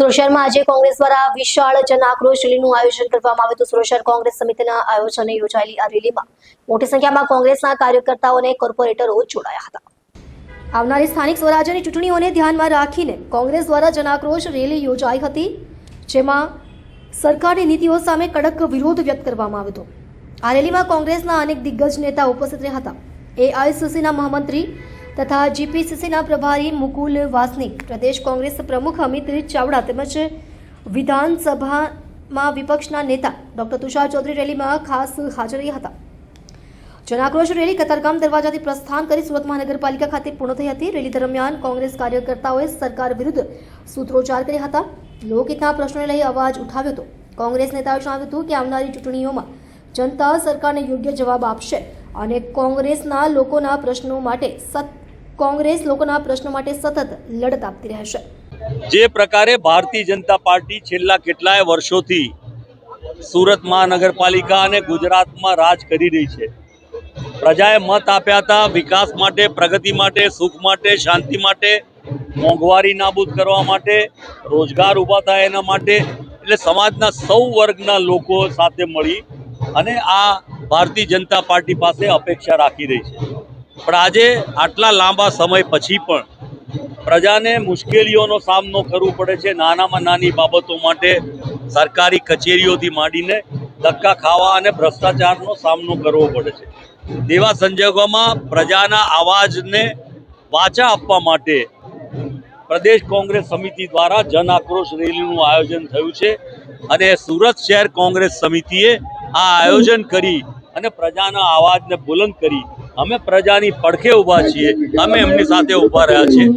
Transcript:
સુરત આજે કોંગ્રેસ દ્વારા વિશાળ જન આક્રોશ રેલીનું આયોજન કરવામાં આવ્યું હતું. સુરત કોંગ્રેસ સમિતિના આયોજને યોજાયેલી આ રેલીમાં મોટી સંખ્યામાં કોંગ્રેસના કાર્યકર્તાઓ અને કોર્પોરેટરો જોડાયા હતા. આવનારી સ્થાનિક સ્વરાજ્યની ચૂંટણીઓને ધ્યાનમાં રાખીને કોંગ્રેસ દ્વારા જનાક્રોશ રેલી યોજાઈ હતી, જેમાં સરકારની નીતિઓ સામે કડક વિરોધ વ્યક્ત કરવામાં આવ્યો હતો. આ રેલીમાં કોંગ્રેસના અનેક દિગ્ગજ નેતા ઉપસ્થિત રહ્યા હતા. એઆઈસીસીના મહામંત્રી તથા જીપીસીસીના પ્રભારી મુકુલ વાસનિક, પ્રદેશ કોંગ્રેસ પ્રમુખ અમિત ચાવડા તેમજ વિધાનસભામાં વિપક્ષના નેતા ડોક્ટર તુષાર ચૌધરી રેલીમાં ખાસ હાજર હતા. જનાક્રોશ રેલી કતારગામ દરવાજાથી પ્રસ્થાન કરી સુરત મહાનગરપાલિકા ખાતે પૂર્ણ થઈ હતી. રેલી દરમિયાન કોંગ્રેસ કાર્યકર્તાઓએ સરકાર વિરુદ્ધ સૂત્રોચ્ચાર કર્યા હતા. લોકહિતના પ્રશ્નોને લઈ અવાજ ઉઠાવ્યો હતો. કોંગ્રેસ નેતાઓએ જણાવ્યું હતું કે આવનારી ચૂંટણીઓમાં જનતા સરકારને યોગ્ય જવાબ આપશે અને કોંગ્રેસના લોકોના પ્રશ્નો માટે સત કોંગ્રેસ લોકોના પ્રશ્નો માટે સતત લડત આપતી રહેશે જે પ્રકારે ભારતીય જનતા પાર્ટી છેલ્લા કેટલાય વર્ષોથી સુરત મહાનગરપાલિકા અને ગુજરાતમાં રાજ કરી રહી છે. પ્રજાએ મત આપ્યા હતા વિકાસ માટે, પ્રગતિ માટે, સુખ માટે, શાંતિ માટે, મોંઘવારી નાબૂદ કરવા માટે, રોજગાર ઊભા થાય એના માટે, એટલે સમાજના સૌ વર્ગના લોકો સાથે મળી અને આ ભારતીય જનતા પાર્ટી પાસે અપેક્ષા રાખી રહી છે. પણ આજે આટલા લાંબા સમય પછી પણ પ્રજાને મુશ્કેલીઓનો સામનો કરવો પડે છે નાનામાં નાની બાબતો માટે સરકારી કચેરીઓથી માંડીને ધક્કા ખાવા અને ભ્રષ્ટાચારનો સામનો કરવો પડે છે. તેવા સંજોગોમાં પ્રજાના અવાજને વાચા આપવા માટે પ્રદેશ કોંગ્રેસ સમિતિ દ્વારા જન આક્રોશ રેલીનું આયોજન થયું છે અને સુરત શહેર કોંગ્રેસ સમિતિએ આ આયોજન કરી અને પ્રજાના અવાજને બુલંદ કરી અમે પ્રજાની પડખે ઊભા છીએ. અમે એમની સાથે ઊભા રહ્યા છીએ.